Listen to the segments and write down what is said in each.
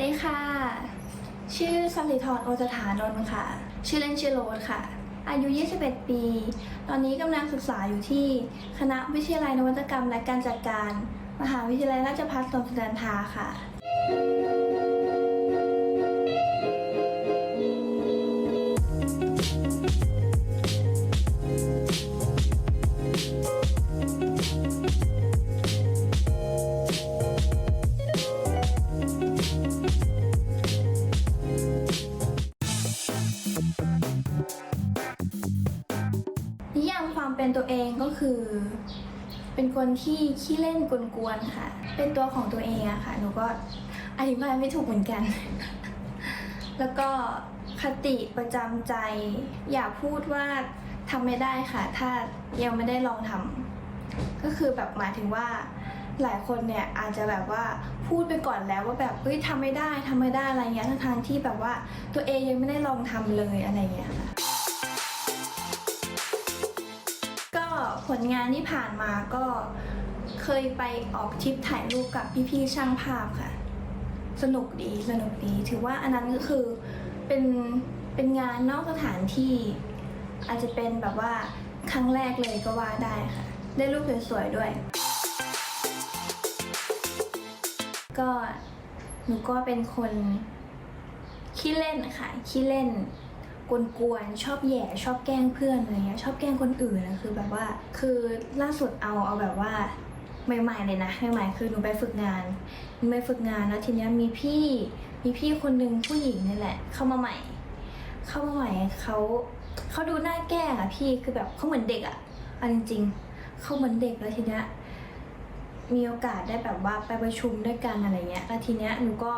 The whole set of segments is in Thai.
ดีค่ะ ชื่อสัลิธรโอจถานนท์ค่ะ ชื่อเล่นชื่อโรสค่ะ อายุ 21 ปี ตอนนี้กำลังศึกษาอยู่ที่คณะวิทยาลัยนวัตกรรมและการจัดการ มหาวิทยาลัยราชภัฏสมสันทาค่ะ เป็นตัวเองก็คือ เป็นคนที่ขี้เล่นกวนๆค่ะ เป็นตัวของตัวเองอะค่ะ หนูก็อธิบายไม่ถูกเหมือนกัน แล้วก็คติประจำใจ อย่าพูดว่าทำไม่ได้ค่ะ ถ้ายังไม่ได้ลองทำก็คือแบบหมายถึงว่าหลายคนเนี่ยอาจจะแบบว่าพูดไปก่อนแล้วว่าแบบเฮ้ยทำไม่ได้ทำไม่ได้อะไรเงี้ยทั้งๆที่แบบว่าตัวเองยังไม่ได้ลองทำเลยอะไรเงี้ยค่ะ ผลงานที่ผ่านมาก็เคยไปออกทริปถ่ายรูปกับพี่ๆช่างภาพค่ะ สนุกดีสนุกดี ถือว่าอันนั้นก็คือเป็นเป็นงานนอกสถานที่ อาจจะเป็นแบบว่าครั้งแรกเลยก็ว่าได้ค่ะ ได้รูปสวยๆด้วย ก็หนูก็เป็นคนขี้เล่นค่ะขี้เล่น กวนๆชอบแย่ชอบแกล้งเพื่อนอะไรเงี้ยชอบแกล้งคนอื่นนะคือแบบว่า คือล่าสุดเอาเอาแบบว่าใหม่ๆเลยนะใหม่ๆคือหนูไปฝึกงานหนูไปฝึกงานแล้วทีเนี้ยมีพี่มีพี่คนหนึ่งผู้หญิงนี่แหละ เข้ามาใหม่ เข้ามาใหม่เขาเขาดูหน้าแกล้งอะพี่คือแบบเขาเหมือนเด็กอะเอาจริงๆเขาเหมือนเด็กแล้วทีเนี้ยมีโอกาสได้แบบว่าไปประชุมด้วยกันอะไรเงี้ยแล้วทีเนี้ยหนูก็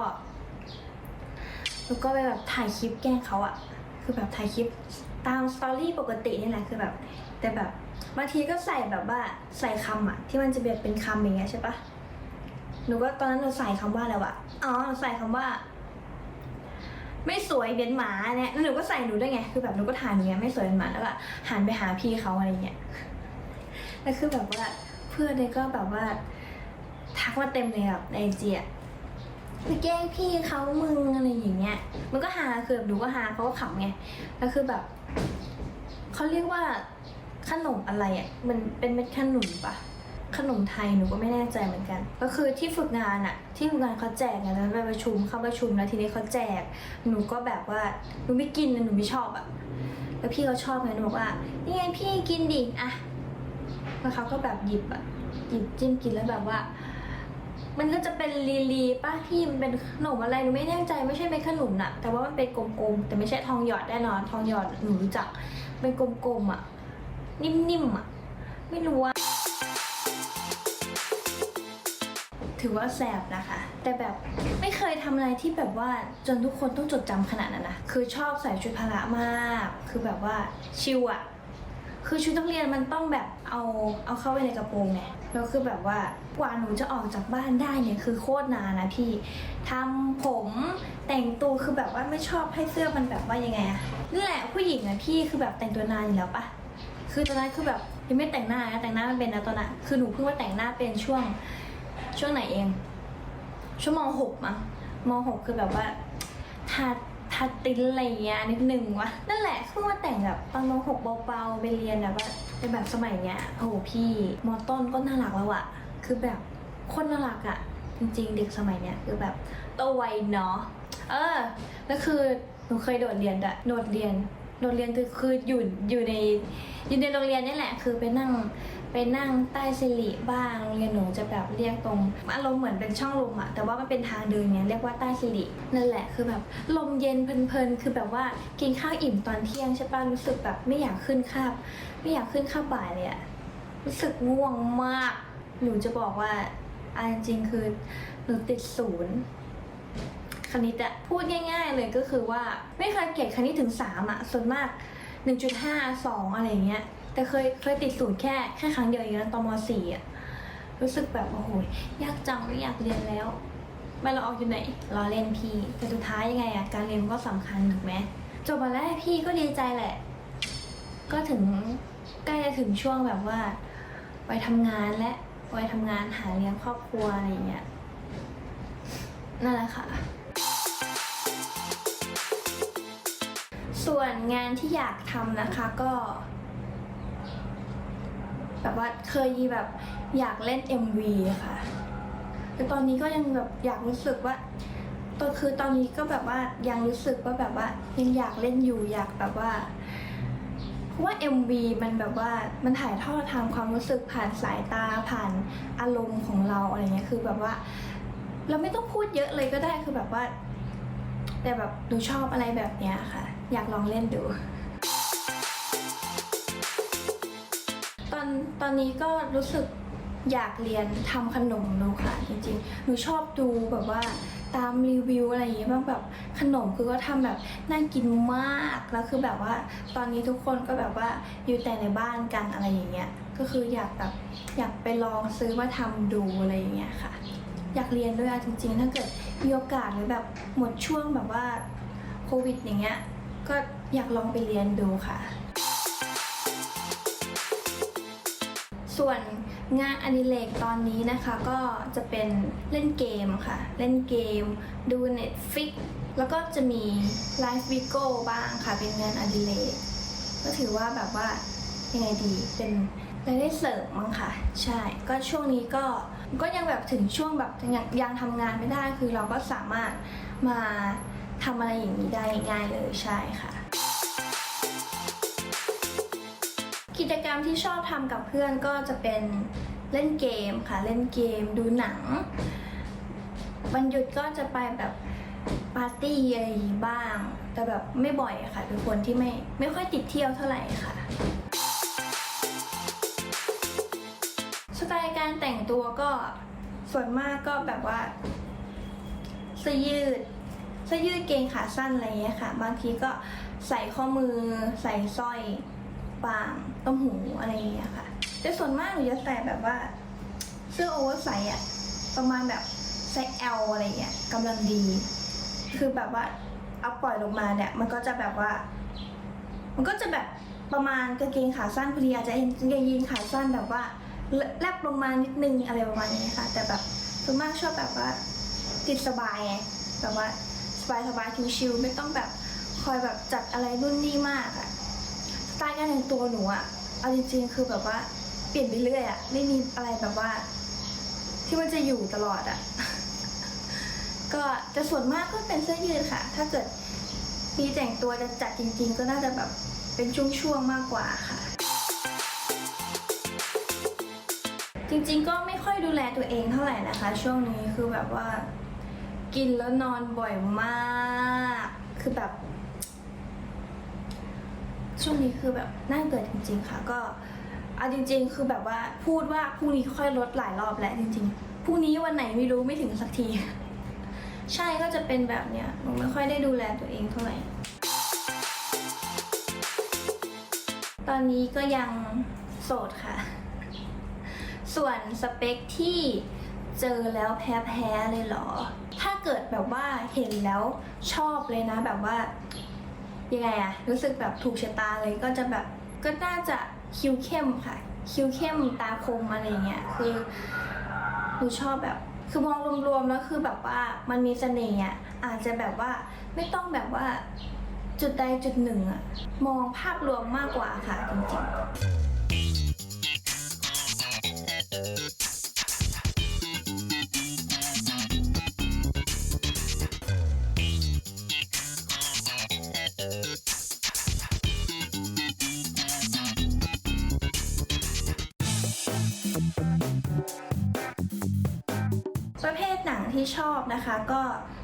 แล้วก็ไปแบบถ่ายคลิปแกล้งเขาอะ คือแบบถ่ายคลิปตามสตอรี่ปกตินี่แหละคือแบบ แต่แบบบางทีก็ใส่แบบว่าใส่คำอะที่มันจะแบบเป็นคำอย่างเงี้ยใช่ปะหนูก็ตอนนั้นหนูใส่คำว่าอะไรวะอ๋อใส่คำว่า ไม่สวยเป็นหมาเนี่ยแล้วหนูก็ใส่หนูด้วยไง คือแบบหนูก็ถ่ายหนูเงี้ยไม่สวยเป็นหมาแล้วก็หันไปหาพี่เขาอะไรเงี้ยแล้วคือแบบว่าเพื่อนเนี่ยก็แบบว่าทักมาเต็มเลยแบบในจีอะ ไปแกล้งพี่เขามึงอะไรอย่างเงี้ย มันก็ฮาคือแบบดูก็ฮาเขาก็ขำไงแล้วคือแบบเขาเรียกว่าขนมอะไรอะ มันเป็นเม็ดขนุนปะขนมไทยหนูก็ไม่แน่ใจเหมือนกัน ก็คือที่ฝึกงานอะที่ฝึกงานเขาแจกไงแล้วไปประชุมเข้าประชุมแล้วทีนี้เขาแจก หนูก็แบบว่าหนูไม่กินนะหนูไม่ชอบอะแล้วพี่เขาชอบไงหนูบอกว่านี่ไงพี่กินดิอะแล้วเขาก็แบบหยิบอะหยิบจิ้มกินแล้วแบบว่า มันก็จะเป็นลีลีป้าพี่มันเป็นขนมอะไรหนูไม่แน่ใจไม่ใช่เป็นขนุนอะแต่ว่ามันเป็นกลมๆแต่ไม่ใช่ทองหยอดแน่นอนทองหยอดหนูรู้จักเป็นกลมๆอะ นิ่มๆอะ ไม่รู้ว่าถือว่าแสบนะคะ แต่แบบไม่เคยทำอะไรที่แบบว่าจนทุกคนต้องจดจำขนาดนั้นนะคือชอบใส่ชุดพละมาก คือแบบว่าชิวอะ คือชุดนักเรียนมันต้องแบบเอาเอาเข้าไปในกระโปรงไงแล้วคือแบบว่ากว่าหนูจะออกจากบ้านได้เนี่ยคือโคตรนานนะพี่ทำผมแต่งตัวคือแบบว่าไม่ชอบให้เสื้อมันแบบว่ายังไงอะนี่แหละผู้หญิงอะพี่คือแบบแต่งตัวนานอยู่แล้วปะคือตอนนั้นคือแบบยังไม่แต่งหน้านะแต่งหน้าไม่เป็นนะตอนนั้นคือหนูเพิ่งมาแต่งหน้าเป็นช่วงช่วงไหนเองช่วงมหกมั้งมหกคือแบบว่าทาาติ้นอะไรอย่างเงี้ยนิดนึงวะนั่นแหละเพิ่งมาแต่งแบบตอนมหกเบาๆไปเรียนแบบว่าเป็นแบบสมัยเนี้ยโอ้โหพี่มอต้นก็น่ารักแล้วอะคือแบบคนน่ารักอะจริงๆเด็กสมัยเนี้ยคือแบบโตไวเนาะเออแล้วคือหนูเคยโดดเรียนอะโดดเรียนโดดเรียนคือคืออยู่อยู่ในอยู่ในโรงเรียนนี่แหละ คือไปนั่ง ไปนั่งใต้สิริบ้างโรงเรียนหนูจะแบบเรียกตรงอารมณ์เหมือนเป็นช่องลมอะแต่ว่ามันเป็นทางเดินเนี่ยเรียกว่าใต้สิรินั่นแหละคือแบบลมเย็นเพลินๆคือแบบว่ากินข้าวอิ่มตอนเที่ยงใช่ป่ะรู้สึกแบบไม่อยากขึ้นคาบไม่อยากขึ้นคาบบ่ายเลยอะรู้สึกง่วงมาก หนูจะบอกว่าอันจริงๆคือหนูติดศูนย์คณิตอะพูดง่าย ๆ เลยก็คือว่าไม่เคยเกรดคณิตถึง3อะส่วนมาก 1.5 2 อะไรเงี้ย แต่เคยเคยติดศูนย์แค่แค่ครั้งเดียวเองนะตอนมสี่อะรู้สึกแบบโอ้โหยากจังไม่อยากเรียนแล้วไม่เราออกอยู่ไหนรอเล่นพี่แต่สุดท้ายยังไงอะการเรียนก็สำคัญถูกไหมจบมาแล้วพี่ก็ดีใจแหละ ก็ถึงใกล้จะถึงช่วงแบบว่าไปทำงานและไปทำงานหาเลี้ยงครอบครัวอะไรอย่างเงี้ยนั่นแหละค่ะ ส่วนงานที่อยากทำนะคะก็ แบบว่าเคยแบบอยากเล่น MV ค่ะ แต่ตอนนี้ก็ยังแบบอยากรู้สึกว่าตอนคือตอนนี้ก็แบบว่ายังรู้สึกว่าแบบว่ายังอยากเล่นอยู่อยากแบบว่าเพราะว่า MV มันแบบว่ามันถ่ายทอดทางความรู้สึกผ่านสายตาผ่านอารมณ์ของเราอะไรเงี้ยคือแบบว่า เราไม่ต้องพูดเยอะเลยก็ได้คือแบบว่า แต่แบบหนูชอบอะไรแบบเนี้ยค่ะ อยากลองเล่นดู ตอนนนี้ก็รู้สึกอยากเรียนทำขนมดูค่ะ จริงๆ หนูชอบดูแบบว่าตามรีวิวอะไรอย่างเงี้ยบ้างแบบขนมคือก็ทำแบบน่ากินมากแล้วคือแบบว่าตอนนี้ทุกคนก็แบบว่าอยู่แต่ในบ้านกันอะไรอย่างเงี้ยก็คืออยากแบบอยากไปลองซื้อมาทำดูอะไรอย่างเงี้ยค่ะ อยากเรียนด้วยอะจริงๆ ถ้าเกิดมีโอกาสหรือแบบหมดช่วงแบบว่าโควิดอย่างเงี้ยก็อยากลองไปเรียนดูค่ะ ส่วนงานอดิเรกตอนนี้นะคะก็จะเป็นเล่นเกมค่ะ เล่นเกม ดู Netflix แล้วก็จะมีไลฟ์วิโก้บ้างค่ะ เป็นงานอดิเรกก็ถือว่าแบบว่ายังไงดีเป็นรายได้เสริมมั้งค่ะ ใช่ ก็ช่วงนี้ก็ก็ยังแบบถึงช่วงแบบยังยังทำงานไม่ได้คือเราก็สามารถมาทำอะไรอย่างนี้ได้ง่ายเลยใช่ค่ะ กิจกรรมที่ชอบทำกับเพื่อนก็จะเป็นเล่นเกมค่ะ เล่นเกมดูหนังวันหยุดก็จะไปแบบปาร์ตี้อะไรบ้าง แต่แบบไม่บ่อยค่ะ เป็นคนที่ไม่ไม่ค่อยติดเที่ยวเท่าไหร่ค่ะสไตล์การแต่งตัวก็ส่วนมากก็แบบว่าเสื้อยืดเสื้อยืดเกงขาสั้นอะไรอย่างเงี้ยค่ะ บางทีก็ใส่ข้อมือใส่สร้อย บางต้มหูอะไรอย่างเงี้ยค่ะ แต่ส่วนมากหนูจะใส่แบบว่า เสื้อโอเวอร์ไซส์อะประมาณแบบไซส์ L อะไรเงี้ยกำลังดี คือแบบว่าเอาปล่อยลงมาเนี่ย มันก็จะแบบว่า มันก็จะแบบประมาณกางเกงขาสั้นพอดีอาจจะกางเกงยีนขาสั้นแบบว่าแลบลงมานิดนึงอะไรประมาณนี้ค่ะ แต่แบบส่วนมากชอบแบบว่า ติดสบายไงแบบว่าสบายสบายชิวๆไม่ต้องแบบคอยแบบจัดอะไรรุ่นนี่มากอะ ตล์การแต่งตัวหนูอะเอาจริง ๆ คือแบบว่าเปลี่ยนไปเรื่อยอะไม่มีอะไรแบบว่า ที่มันจะอยู่ตลอดอะก็จะส่วนมากก็เป็นเสื้อยืดค่ะ ถ้าเกิดมีแต่งตัวจะจัดจริง ๆ ก็น่าจะแบบเป็นช่วงๆมากกว่าค่ะ จริงๆก็ไม่ค่อยดูแลตัวเองเท่าไหร่นะคะ ช่วงนี้คือแบบว่า กินแล้วนอนบ่อยมาก คือแบบ ช่วงนี้คือแบบน่าเกิดจริง ๆ ค่ะ ก็เอาจริง ๆ คือแบบว่าพูดว่าพรุ่งนี้ค่อยลดหลายรอบแล้วจริงๆพรุ่งนี้วันไหนไม่รู้ไม่ถึงสักที ใช่ก็จะเป็นแบบเนี้ยหนูไม่ค่อยได้ดูแลตัวเองเท่าไหร่ตอนนี้ก็ยังโสดค่ะ ส่วนสเปคที่เจอแล้วแพ้ๆเลยเหรอ ถ้าเกิดแบบว่าเห็นแล้วชอบเลยนะ แบบว่า ยังไงอะรู้สึกแบบถูกชะตาเลยก็จะแบบก็น่าจะคิ้วเข้มค่ะ คิ้วเข้มตาคมอะไรเงี้ยคือหนูชอบแบบคือมองรวมๆแล้วคือแบบว่ามันมีเสน่ห์อะอาจจะแบบว่าไม่ต้องแบบว่าจุดใดจุดหนึ่งอะมองภาพรวมมากกว่าค่ะจริงๆ นะคะ ก็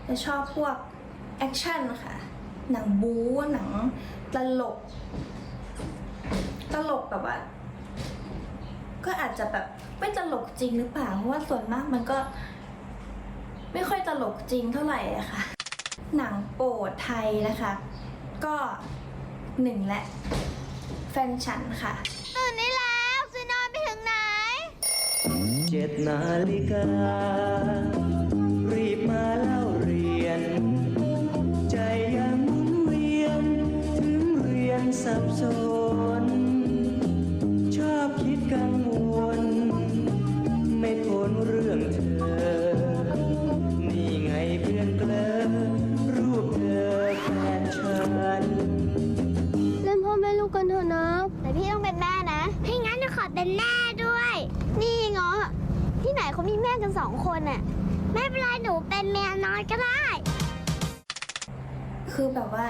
จะชอบพวกแอคชั่นค่ะ หนังบู๊หนังตลก ตลกแบบว่า ก็อาจจะแบบไม่ตลกจริงหรือเปล่า เพราะว่าส่วนมากมันก็ ไม่ค่อยตลกจริงเท่าไหร่อะค่ะหนังโปรดไทยนะคะ ก็หนึ่งและ แฟนฉันค่ะตื่นได้แล้วจะนอนไปถึงไหน เจ็ดนาฬิกา คนอะไม่เป็นไรหนูเป็นเมียน้อยก็ได้ คือแบบว่า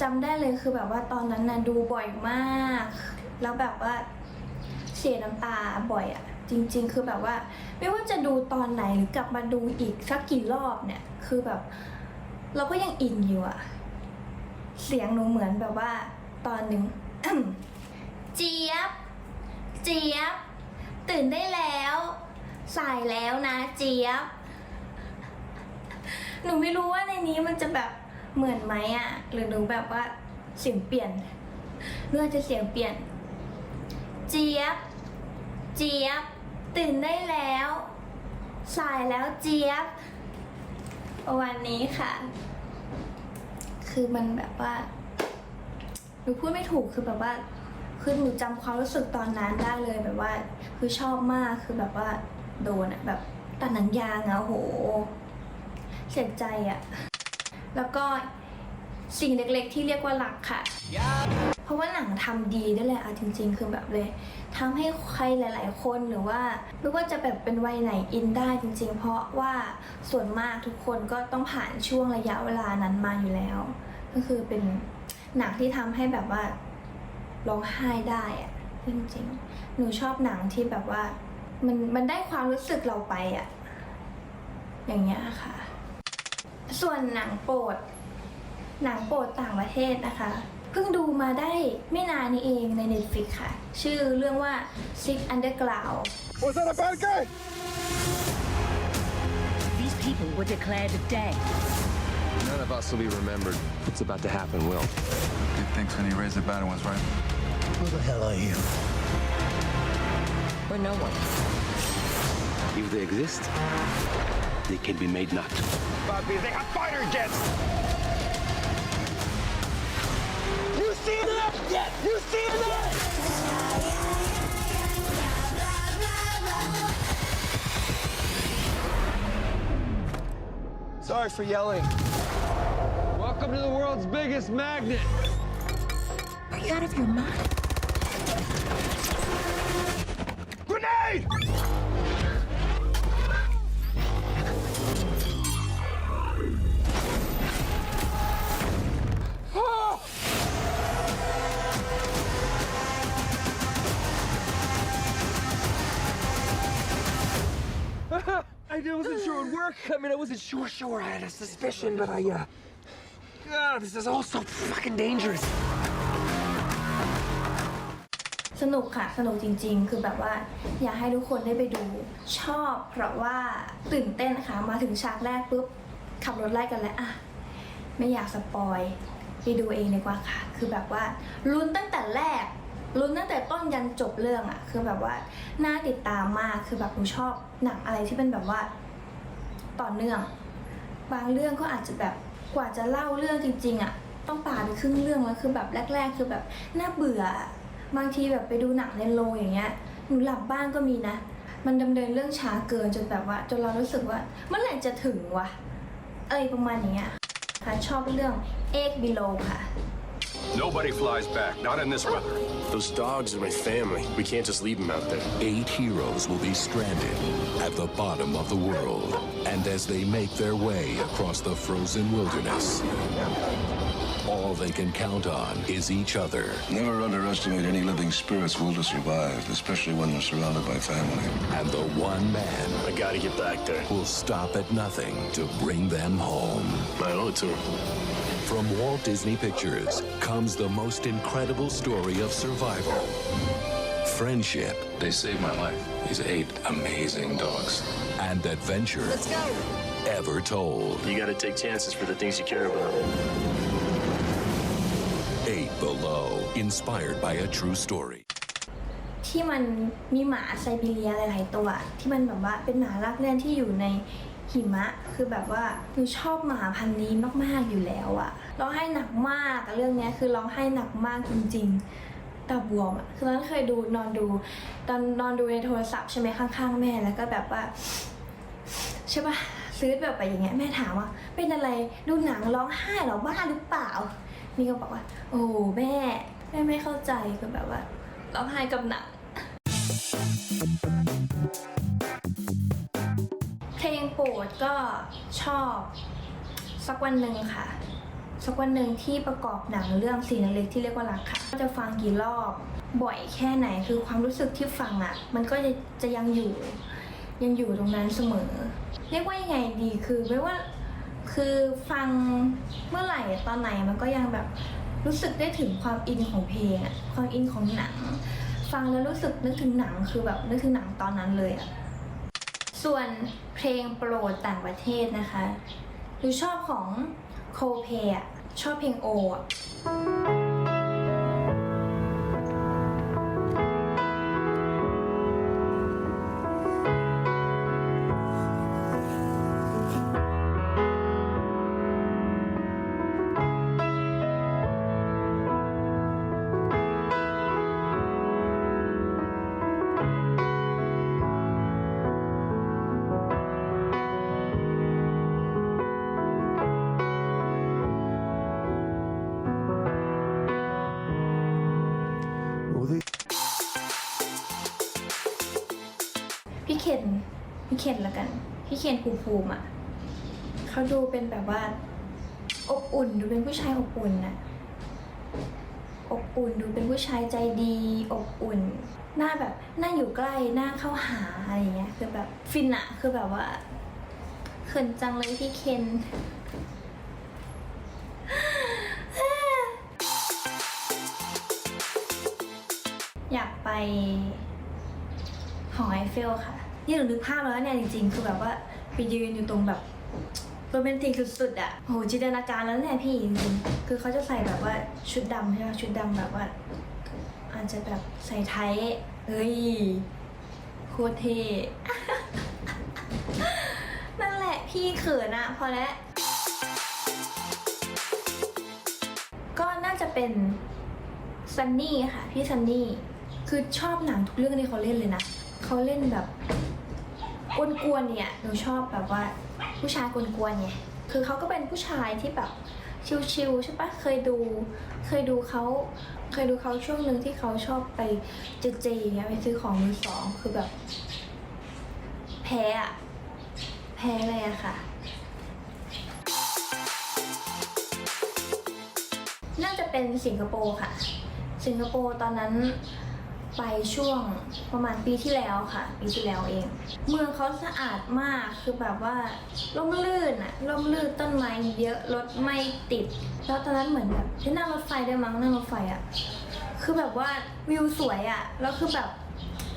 จำได้เลยคือแบบว่าตอนนั้นน่ะดูบ่อยมาก แล้วแบบว่าเสียน้ำตาบ่อยอะจริง ๆ คือแบบว่า ไม่ว่าจะดูตอนไหนหรือกลับมาดูอีกสักกี่รอบเนี่ย คือแบบ เราก็ยังอินอยู่อะเสียงหนูเหมือนแบบว่า ตอนหนึ่ง เจี๊ยบ เจี๊ยบ ตื่นได้แล้ว สายแล้วนะเจี๊ยบ หนูไม่รู้ว่าในนี้มันจะแบบเหมือนไหมอะหรือหนูแบบว่าเสียงเปลี่ยนหรืออาจจะเสียงเปลี่ยน เจี๊ยบ เจี๊ยบ ตื่นได้แล้ว สายแล้วเจี๊ยบ วันนี้ค่ะ คือมันแบบว่าหนูพูดไม่ถูกคือแบบว่าคือหนูจำความรู้สึกตอนนั้นได้เลยแบบว่า คือชอบมากคือแบบว่า โดนอะแบบตัดหนังยางอะโหเสียใจอะแล้วก็สิ่งเล็กๆ ที่เรียกว่าหลักค่ะ เพราะว่าหนังทำดีได้วยแหละอาจริง ๆ คือแบบเลยทำให้ใครหลาย ๆ คนหรือว่าไม่ว่าจะแบบเป็นวัยไหนอินได้จริง ๆ เพราะว่าส่วนมากทุกคนก็ต้องผ่านช่วงระยะเวลานั้นมาอยู่แล้ว ก็คือเป็นหนังที่ทำให้แบบว่าร้องไห้ได้อะจริงๆ หนูชอบหนังที่แบบว่า มันมันได้ความรู้สึกเราไปอะอย่างเงี้ยค่ะ ส่วนหนังโปรด หนังโปรดต่างประเทศนะคะเพิ่งดูมาได้ไม่นานนี้เองใน Netflix ค่ะ ชื่อเรื่องว่า Six Underground Was that a bad guy? These people were declared dead. None of us will be remembered. What's about to happen will. Good things when you raise the bad ones, right? Who the hell are you? We're no one. If they exist, they can be made not. Bobby, they have fighter jets! You see that? Yes! You see that? Sorry for yelling. Welcome to the world's biggest magnet. Are you out of your mind? Grenade! I wasn't sure it would work. I mean, I wasn't sure, sure. I had a suspicion, but I, uh. God, this is all so fucking dangerous. สนุกค่ะ สนุกจริง ๆ คือแบบว่า อยากให้ทุกคนได้ไปดู ชอบเพราะว่าตื่นเต้นค่ะ มาถึงฉากแรกปุ๊บ ขับรถไล่กันแล้วอะไม่อยากสปอยไปดูเองดีกว่าค่ะ คือแบบว่าลุ้นตั้งแต่แรกลุ้นตั้งแต่ต้นยันจบเรื่องอะคือแบบว่าน่าติดตามมากคือแบบหนูชอบหนังอะไรที่เป็นแบบว่าต่อเนื่อง บางเรื่องก็อาจจะแบบกว่าจะเล่าเรื่องจริง ๆอะต้องป่าไปครึ่งเรื่องแล้วคือแบบแรก ๆ คือแบบน่าเบื่อ บางทีแบบไปดูหนังในโรงอย่างเงี้ยหนูหลับบ้างก็มีนะ มันดำเนินเรื่องช้าเกินจนแบบว่า จนเรารู้สึกว่าเมื่อไหร่จะถึงวะอะไรประมาณอย่างเงี้ยค่ะชอบเรื่องเอกบิโลค่ะ Nobody flies back, not in this weather. Those dogs are my family. We can't just leave them out there. Eight heroes will be stranded at the bottom of the world. And as they make their way across the frozen wilderness, all they can count on is each other. Never underestimate any living spirit's will to survive, especially when they're surrounded by family. And the one man I gotta get back there. will stop at nothing to bring them home. I owe it to her. From Walt Disney Pictures comes the most incredible story of survival, friendship, They saved my life. These eight amazing dogs. and adventure ever told. You gotta take chances for the things you care about. Eight Below, inspired by a true story. ที่มันมีหมาไซบีเรียหลาย ๆ ตัว ที่มันแบบว่าเป็นหมาลักเลื่อนที่อยู่ในหิมะ คือแบบว่าหนูชอบหมาพันธุ์นี้มาก ๆ อยู่แล้วอะร้องไห้หนักมากอะเรื่องเนี้ยคือร้องไห้หนักมากจริง ๆตาบวมอะคือตอนนั้นเคยดูนอนดู ตอนนอนดูในโทรศัพท์ใช่ไหมข้าง ๆ แม่แล้วก็แบบว่าใช่ปะซื้อแบบไปอย่างเงี้ยแม่ถามว่าเป็นอะไรดูหนังร้องไห้หรอบ้าหรือเปล่า นี่ก็บอกว่า โอ้แม่แม่ไม่เข้าใจคือแบบว่าร้องไห้กับหนังเพลงโปรดก็ชอบ สักวันหนึ่งค่ะ สักวันหนึ่งที่ประกอบหนังเรื่องสีนเล็กที่เรียกว่ารักค่ะก็จะฟังกี่รอบบ่อยแค่ไหนคือความรู้สึกที่ฟังอะ่ะ มันก็จะจะยังอยู่ยังอยู่ตรงนั้นเสมอ เรียกว่ายังไงดีคือไม่ว่า คือฟังเมื่อไหร่ตอนไหนมันก็ยังแบบรู้สึกได้ถึงความอินของเพลงอะความอินของหนัง ฟังแล้วรู้สึกนึกถึงหนังคือแบบนึกถึงหนังตอนนั้นเลยอะส่วนเพลงโปรดต่างประเทศนะคะหรือชอบของโคเพอะชอบเพลงโออะ เคนพี่เคนละกัน พี่เคนภูมิภูมิอะเขาดูเป็นแบบว่า อบอุ่นดูเป็นผู้ชายอบอุ่นน่ะอบอุ่นดูเป็นผู้ชายใจดี อบอุ่น หน้าแบบหน้าอยู่ใกล้หน้าเข้าหาอะไรเงี้ยคือแบบฟินอะคือแบบว่าเขินจังเลยพี่เคนอยากไปหอไอเฟลค่ะ นี่หนูนึกภาพแล้วเนี่ยจริงๆ คือแบบว่าไปยืนอยู่ตรงแบบโรแมนติกสุดๆอะโหจินตนาการแล้วเนี่ยพี่จริงๆคือเขาจะใส่แบบว่าชุดดำใช่ไหมชุดดำแบบว่า อาจจะแบบใส่ไทยเฮ้ยโคตรเท่นั่นแหละพี่เขินอะพอแล้ว ก็น่าจะเป็นซันนี่ค่ะ พี่ซันนี่ คือชอบหนังทุกเรื่องที่เขาเล่นเลยนะ เขาเล่นแบบ กวนๆเนี่ยหนูชอบแบบว่าผู้ชายกวนๆไงคือเขาก็เป็นผู้ชายที่แบบชิลๆใช่ปะเคยดูเคยดูเขาเคยดูเขาช่วงหนึ่งที่เขาชอบไปเจเจเงี้ยไปซื้อของมือสองคือแบบ แพ้อะแพ้เลยอะค่ะ น่าจะเป็นสิงคโปร์ค่ะ สิงคโปร์ตอนนั้น ไปช่วงประมาณปีที่แล้วค่ะ ปีที่แล้วเอง เมืองเขาสะอาดมากคือแบบว่าร่มรื่นอะร่มรื่นต้นไม้เยอะรถไม่ติด แล้วตอนนั้นเหมือนแบบที่นั่งรถไฟได้วยมั้งนั่งรถไฟอะคือแบบว่าวิวสวยอะแล้วคือแบบ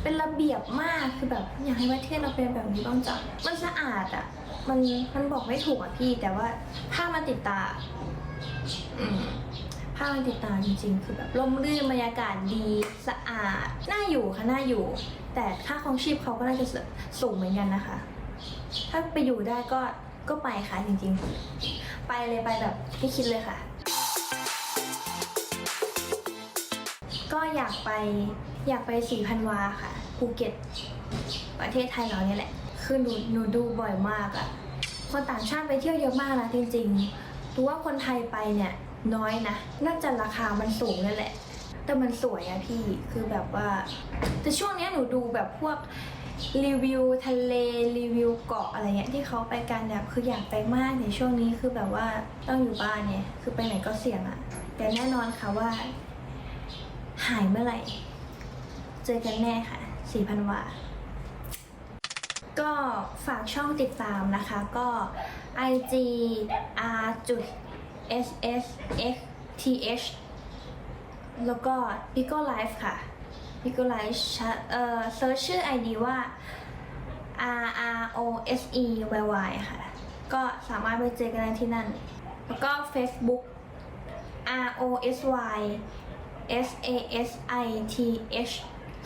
เป็นระเบียบมากคือแบบอยากให้ประเทศเราเป็นแบบนี้บ้างจังมันสะอาดอะมันมันบอกไม่ถูกอะพี่แต่ว่าภามันติดตาอืม ภาพมันติดตาจริง ๆ คือแบบร่มรื่นบรรยากาศดีสะอาดน่าอยู่ค่ะน่าอยู่ แต่ค่าครองชีพเขาก็น่าจะสูงเหมือนกันนะคะ ถ้าไปอยู่ได้ก็ก็ไปค่ะจริงๆ ไปเลยไปแบบไม่คิดเลยค่ะ ก็อยากไปอยากไปสีพันวาค่ะภูเก็ต ประเทศไทยเราเนี่ยแหละ คือหนูหนูดูบ่อยมากอะคนต่างชาติไปเที่ยวเยอะมากนะจริงๆรู้ว่าคนไทยไปเนี่ย น้อยนะ น่าจะราคามันสูงนั่นแหละ แต่มันสวยอะพี่ คือแบบว่า แต่ช่วงเนี้ยหนูดูแบบพวกรีวิวทะเลรีวิวเกาะอะไรเงี้ยที่เขาไปกันแบบคืออยากไปมากในช่วงนี้คือแบบว่าต้องอยู่บ้านเนี่ย คือไปไหนก็เสี่ยงอะแต่แน่นอนค่ะว่า หายเมื่อไหร่ เจอกันแน่ค่ะ4,000วาก็ฝากช่องติดตามนะคะก็ IG R จุด S S X T H แล้วก็ Pico Live ค่ะ Pico Live ชะเอ่อเซิร์ชชื่อ ID ว่า R R O S E Y Y ค่ะ ก็สามารถไปเจอกันได้ที่นั่น แล้วก็ Facebook R O S Y S A S I T H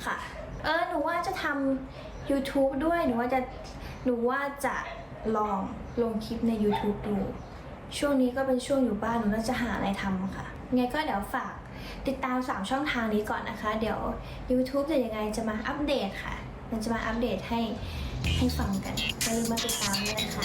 ค่ะ เออ หนูว่าจะทำ YouTube ด้วย หนูว่าจะ หนูว่าจะลองลงคลิปใน YouTube ดู ช่วงนี้ก็เป็นช่วงอยู่บ้านหนูน่าจะหาอะไรทำค่ะไงก็เดี๋ยวฝากติดตาม 3 ช่องทางนี้ก่อนนะคะ เดี๋ยว YouTube จะยังไงจะมาอัปเดตค่ะ มันจะมาอัปเดตให้ให้ฟังกันอย่าลืมมาติดตามด้วยนะคะ